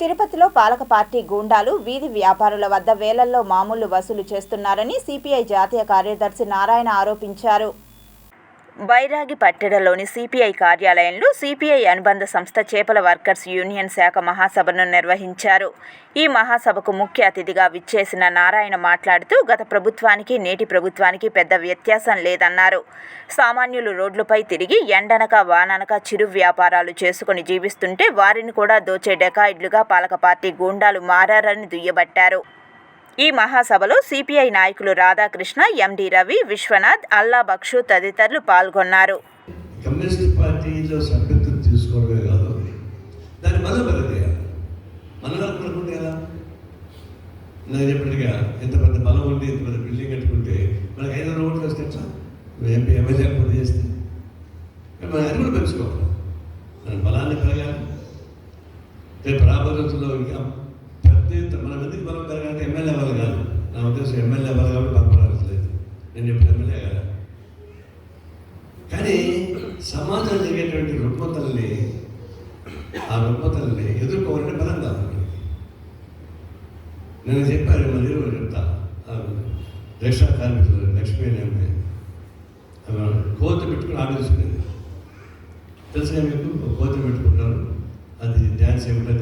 తిరుపతిలో పాలక పార్టీ గూండాలు వీధి వ్యాపారుల వద్ద వేలల్లో మామూలు వసూలు చేస్తున్నారని సిపిఐ జాతీయ కార్యదర్శి నారాయణ ఆరోపించారు. బైరాగి పట్టెడలోని సిపిఐ కార్యాలయంలో సిపిఐ అనుబంధ సంస్థ చేపల వర్కర్స్ యూనియన్ శాఖ మహాసభను నిర్వహించారు. ఈ మహాసభకు ముఖ్య అతిథిగా విచ్చేసిన నారాయణ మాట్లాడుతూ గత ప్రభుత్వానికి నేటి ప్రభుత్వానికి పెద్ద వ్యత్యాసం లేదన్నారు. సామాన్యులు రోడ్లపై తిరిగి ఎండనక వాననక చిరు వ్యాపారాలు చేసుకుని జీవిస్తుంటే వారిని కూడా దోచే డెకాయిడ్లుగా పాలక పార్టీ గూండాలు మారారని దుయ్యబట్టారు. ఈ మహాసభలో సిపిఐ నాయకులు రాధాకృష్ణ ఎండి రవి విశ్వనాథ్ అల్లా బక్షు తదితరులు పాల్గొన్నారు. కమ్యూనిస్ట్ పార్టీలో సభ్యత్వం తీసుకోవడమే కాదు దాన్ని మళ్ళీ బలదేయాలి మళ్ళీ అనుకుంటే ఎలా? నేను చెప్పినట్టుగా ఎంత పెద్ద బలం ఉండి ఇంత పెద్ద బిల్డింగ్ కట్టుకుంటే మనకి ఐదు వందల ఓట్లు వస్తే ఎట్లా ఎంపీ ఎమ్మెల్యే పోటీ చేస్తే. మనం అది కూడా పెంచుకోవాలి. మన బలాన్ని పెరగాలి. రేపు రాబోయే రోజుల్లో ఇంకా పెద్ద మన మనం ఎందుకు బలం ఎమ్మెల్యే వాళ్ళు కాదు. నా ఉద్దేశం ఎమ్మెల్యే వాళ్ళు కాబట్టి బలపడాల్సలేదు నేను ఇప్పుడు ఎమ్మెల్యే కదా. కానీ సమాజంలో జరిగేటువంటి రుగ్మతల్ని ఆ రుగ్మతల్ని ఎదుర్కోవాలంటే బలం కావాలి. నేను చెప్పాను మళ్ళీ కూడా చెప్తా. రక్షా కార్మికులు లక్ష్మీ అనే అమ్మాయి. ఆమె కోతి పెట్టుకుని ఆలోచించింది. తెలుసా మీకు? ఒక కోతి పెట్టుకుంటారు అది డ్యాన్స్ ఏమిటో